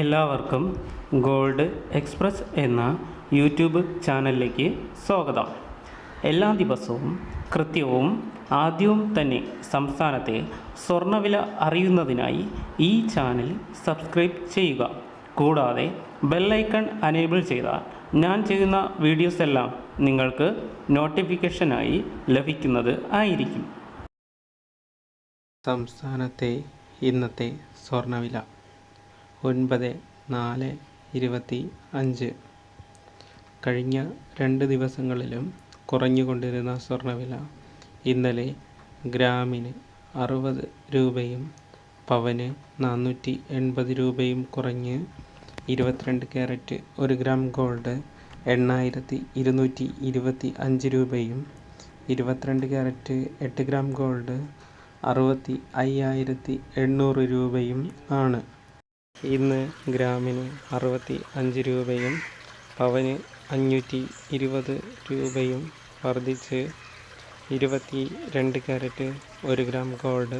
എല്ലാവർക്കും gold express എന്ന YouTube ചാനലിലേക്ക് സ്വാഗതം. എല്ലാ ദിവസവും കൃത്യവും ആദ്യവും തന്നെ സംസ്ഥാനത്തെ സ്വർണവില അറിയുന്നതിനായി ഈ ചാനൽ സബ്സ്ക്രൈബ് ചെയ്യുക. കൂടാതെ ബെല്ലൈക്കൺ അനേബിൾ ചെയ്താൽ ഞാൻ ചെയ്യുന്ന വീഡിയോസ് എല്ലാം നിങ്ങൾക്ക് നോട്ടിഫിക്കേഷനായി ലഭിക്കുന്നത് ആയിരിക്കും. സംസ്ഥാനത്തെ ഇന്നത്തെ സ്വർണവില ഒൻപത് നാല് ഇരുപത്തി അഞ്ച്. കഴിഞ്ഞ രണ്ട് ദിവസങ്ങളിലും കുറഞ്ഞുകൊണ്ടിരുന്ന സ്വർണവില ഇന്നലെ ഗ്രാമിന് അറുപത് രൂപയും പവന് നാനൂറ്റി എൺപത് രൂപയും കുറഞ്ഞ് ഇരുപത്തിരണ്ട് ക്യാരറ്റ് ഒരു ഗ്രാം ഗോൾഡ് എണ്ണായിരത്തി ഇരുന്നൂറ്റി ഇരുപത്തി അഞ്ച് രൂപയും ഇരുപത്തിരണ്ട് ക്യാരറ്റ് എട്ട് ഗ്രാം ഗോൾഡ് അറുപത്തി അയ്യായിരത്തി എണ്ണൂറ് രൂപയും ആണ്. ഇന്ന് ഗ്രാമിന് അറുപത്തി അഞ്ച് രൂപയും പവന് അഞ്ഞൂറ്റി ഇരുപത് രൂപയും വർദ്ധിച്ച് ഇരുപത്തി രണ്ട് ക്യാരറ്റ് ഒരു ഗ്രാം ഗോൾഡ്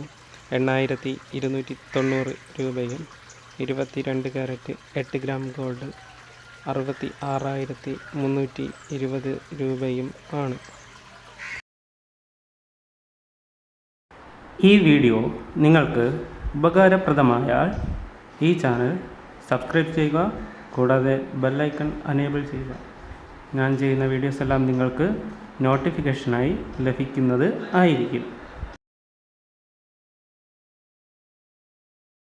എണ്ണായിരത്തി ഇരുന്നൂറ്റി തൊണ്ണൂറ് രൂപയും ഇരുപത്തി രണ്ട് ക്യാരറ്റ് എട്ട് ഗ്രാം ഗോൾഡ് അറുപത്തി ആറായിരത്തി മുന്നൂറ്റി ഇരുപത് രൂപയും ആണ്. ഈ വീഡിയോ നിങ്ങൾക്ക് ഉപകാരപ്രദമായാൽ ഈ ചാനൽ സബ്സ്ക്രൈബ് ചെയ്യുക കൂടാതെ ബെല്ലൈക്കൺ അനേബിൾ ചെയ്യുക. ഞാൻ ചെയ്യുന്ന വീഡിയോസ് എല്ലാം നിങ്ങൾക്ക് നോട്ടിഫിക്കേഷനായി ലഭിക്കുന്നത് ആയിരിക്കും.